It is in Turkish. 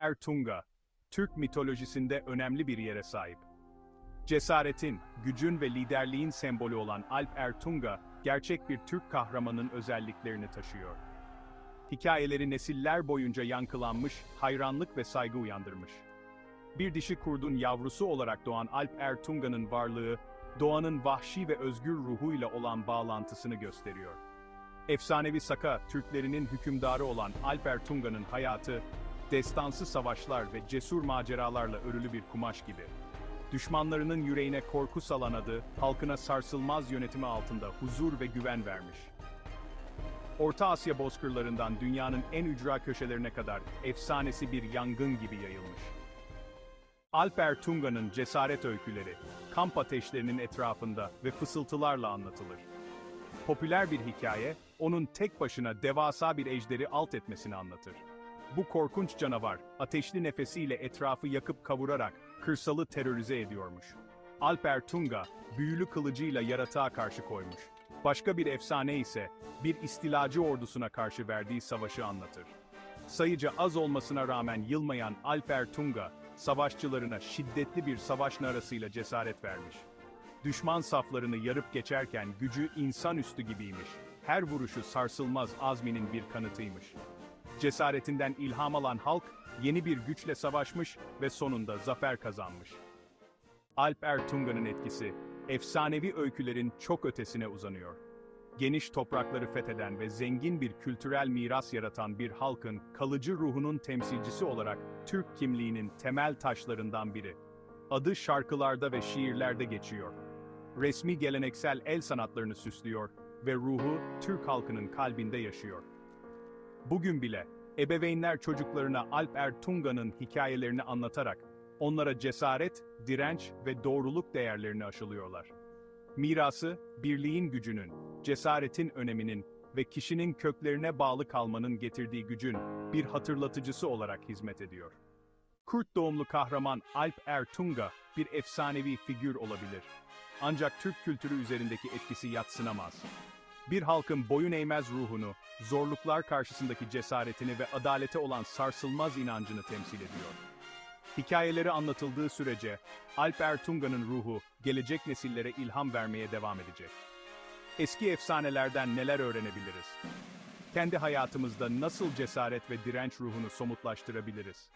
Ertunga, Türk mitolojisinde önemli bir yere sahip. Cesaretin, gücün ve liderliğin sembolü olan Alp Ertunga, gerçek bir Türk kahramanın özelliklerini taşıyor. Hikayeleri nesiller boyunca yankılanmış, hayranlık ve saygı uyandırmış. Bir dişi kurdun yavrusu olarak doğan Alp Ertunga'nın varlığı, doğanın vahşi ve özgür ruhuyla olan bağlantısını gösteriyor. Efsanevi Saka, Türklerinin hükümdarı olan Alp Ertunga'nın hayatı, destansı savaşlar ve cesur maceralarla örülü bir kumaş gibi. Düşmanlarının yüreğine korku salan adı, halkına sarsılmaz yönetimi altında huzur ve güven vermiş. Orta Asya bozkırlarından dünyanın en ücra köşelerine kadar efsanesi bir yangın gibi yayılmış. Alper Tunga'nın cesaret öyküleri, kamp ateşlerinin etrafında ve fısıltılarla anlatılır. Popüler bir hikaye, onun tek başına devasa bir ejderi alt etmesini anlatır. Bu korkunç canavar, ateşli nefesiyle etrafı yakıp kavurarak kırsalı terörize ediyormuş. Alper Tunga, büyülü kılıcıyla yaratığa karşı koymuş. Başka bir efsane ise, bir istilacı ordusuna karşı verdiği savaşı anlatır. Sayıca az olmasına rağmen yılmayan Alper Tunga, savaşçılarına şiddetli bir savaş narasıyla cesaret vermiş. Düşman saflarını yarıp geçerken gücü insanüstü gibiymiş. Her vuruşu sarsılmaz azminin bir kanıtıymış. Cesaretinden ilham alan halk, yeni bir güçle savaşmış ve sonunda zafer kazanmış. Alp Ertunga'nın etkisi, efsanevi öykülerin çok ötesine uzanıyor. Geniş toprakları fetheden ve zengin bir kültürel miras yaratan bir halkın kalıcı ruhunun temsilcisi olarak Türk kimliğinin temel taşlarından biri. Adı şarkılarda ve şiirlerde geçiyor. Resmi geleneksel el sanatlarını süslüyor ve ruhu Türk halkının kalbinde yaşıyor. Bugün bile ebeveynler çocuklarına Alp Ertunga'nın hikayelerini anlatarak onlara cesaret, direnç ve doğruluk değerlerini aşılıyorlar. Mirası, birliğin gücünün, cesaretin öneminin ve kişinin köklerine bağlı kalmanın getirdiği gücün bir hatırlatıcısı olarak hizmet ediyor. Kurt doğumlu kahraman Alp Ertunga bir efsanevi figür olabilir. Ancak Türk kültürü üzerindeki etkisi yatsınamaz. Bir halkın boyun eğmez ruhunu, zorluklar karşısındaki cesaretini ve adalete olan sarsılmaz inancını temsil ediyor. Hikayeleri anlatıldığı sürece, Alp Ertunga'nın ruhu, gelecek nesillere ilham vermeye devam edecek. Eski efsanelerden neler öğrenebiliriz? Kendi hayatımızda nasıl cesaret ve direnç ruhunu somutlaştırabiliriz?